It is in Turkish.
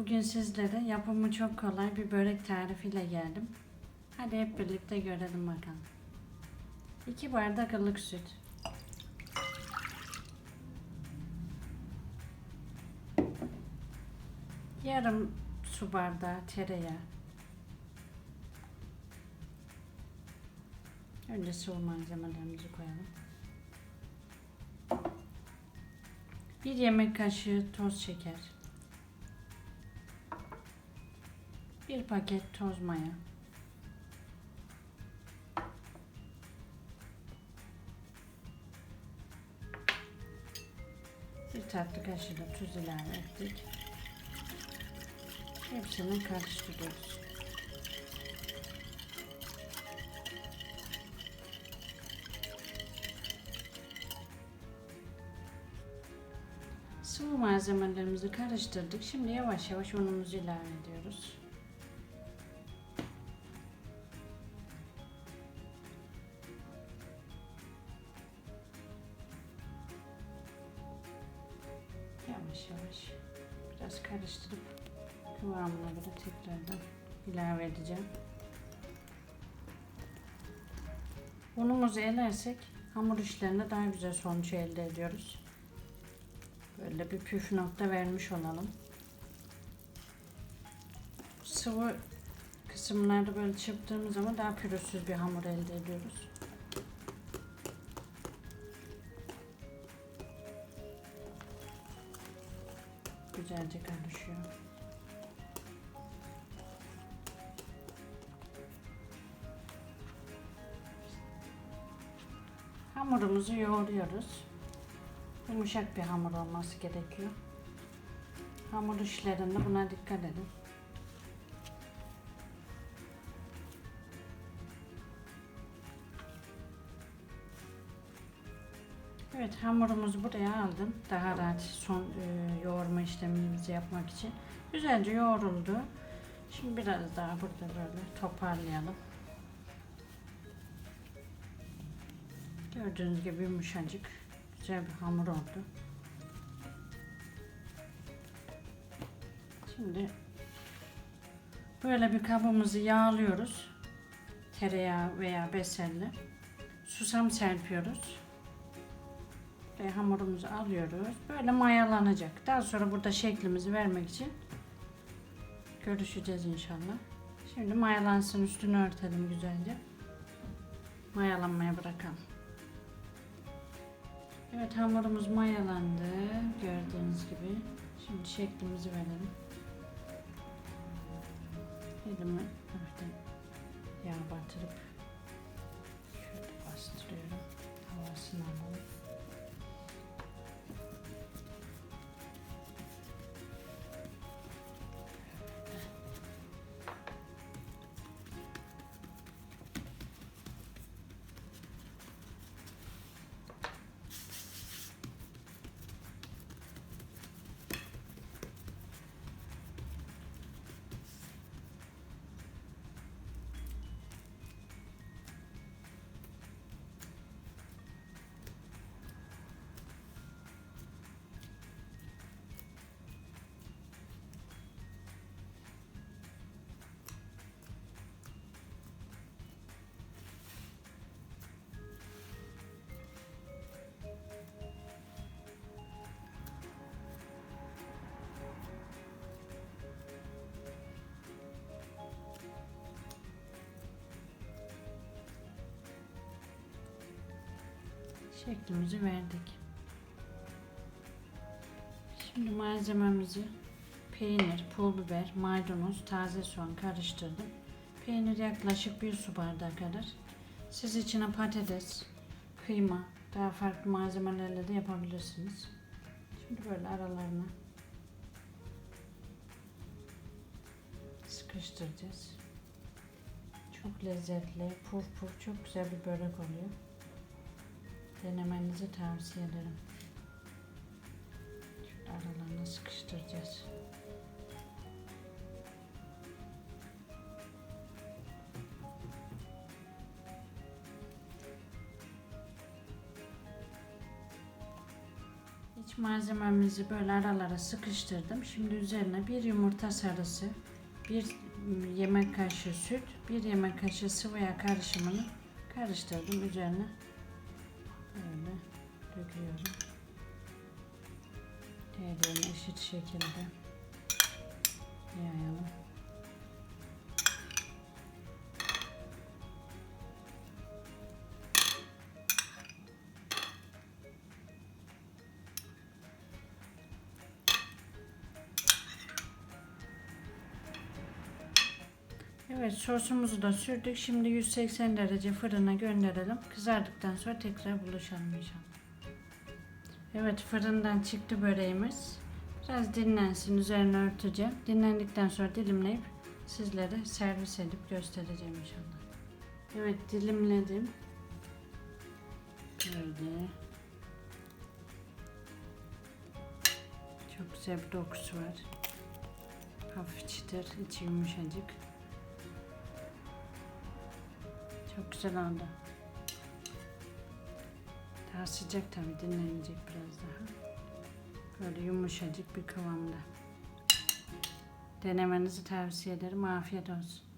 Bugün sizlere yapımı çok kolay bir börek tarifiyle geldim. Hadi hep birlikte görelim bakalım. 2 bardak ılık süt. Yarım su bardağı tereyağı. Önce sıvı malzemelerimizi koyalım. Bir yemek kaşığı toz şeker. Bir paket toz maya. Bir tatlı kaşığı da tuz ilave ettik. Hepsini karıştırıyoruz. Sıvı malzemelerimizi karıştırdık. Şimdi yavaş yavaş unumuzu ilave ediyoruz. Yavaş yavaş biraz karıştırıp kıvamına göre tekrardan ilave edeceğim. Unumuzu elersek hamur işlerinde daha güzel sonuç elde ediyoruz. Böyle bir püf nokta vermiş olalım. Sıvı kısımlarda böyle çırptığımız zaman daha pürüzsüz bir hamur elde ediyoruz. Güzelce karışıyor. Hamurumuzu yoğuruyoruz. Yumuşak bir hamur olması gerekiyor. Hamur işlerinde buna dikkat edin. Evet hamurumuzu buraya aldım. Daha rahat son e, yoğurma işlemimizi yapmak için. Güzelce yoğruldu. Şimdi biraz daha burada böyle toparlayalım. Gördüğünüz gibi yumuşacık güzel bir hamur oldu. Şimdi böyle bir kabımızı yağlıyoruz. Tereyağı veya beselle. Susam serpiyoruz. Ve hamurumuzu alıyoruz. Böyle mayalanacak. Daha sonra burada şeklimizi vermek için görüşeceğiz inşallah. Şimdi mayalansın üstünü örtelim güzelce. Mayalanmaya bırakalım. Evet hamurumuz mayalandı. Gördüğünüz gibi. Şimdi şeklimizi verelim. Elimi hafiften yağ batırıp şöyle bastırıyorum. Havasını alalım. Şeklimizi verdik. Şimdi malzememizi peynir, pul biber, maydanoz, taze soğan karıştırdım. Peynir yaklaşık bir su bardağı kadar. Siz içine patates, kıyma, daha farklı malzemelerle de yapabilirsiniz. Şimdi böyle aralarına sıkıştıracağız. Çok lezzetli, puf puf çok güzel bir börek oluyor. Denemenizi tavsiye ederim. Şöyle aralarına sıkıştıracağız. İç Malzememizi böyle aralara sıkıştırdım. Şimdi üzerine bir yumurta sarısı, bir yemek kaşığı süt, bir yemek kaşığı sıvı yağ karışımını karıştırdım. Üzerine Diğerlerini eşit şekilde yayalım. Evet sosumuzu da sürdük. Şimdi 180 derece fırına gönderelim. Kızardıktan sonra tekrar buluşalım inşallah. Evet fırından çıktı böreğimiz. Biraz dinlensin üzerine örteceğim. Dinlendikten sonra dilimleyip sizlere servis edip göstereceğim inşallah. Evet dilimledim. Böyle. Çok güzel bir dokusu var. Hafif çıtır, içi yumuşacık. Çok güzel oldu. Daha sıcak tabii dinlenecek biraz daha. Böyle yumuşacık bir kıvamda. Denemenizi tavsiye ederim. Afiyet olsun.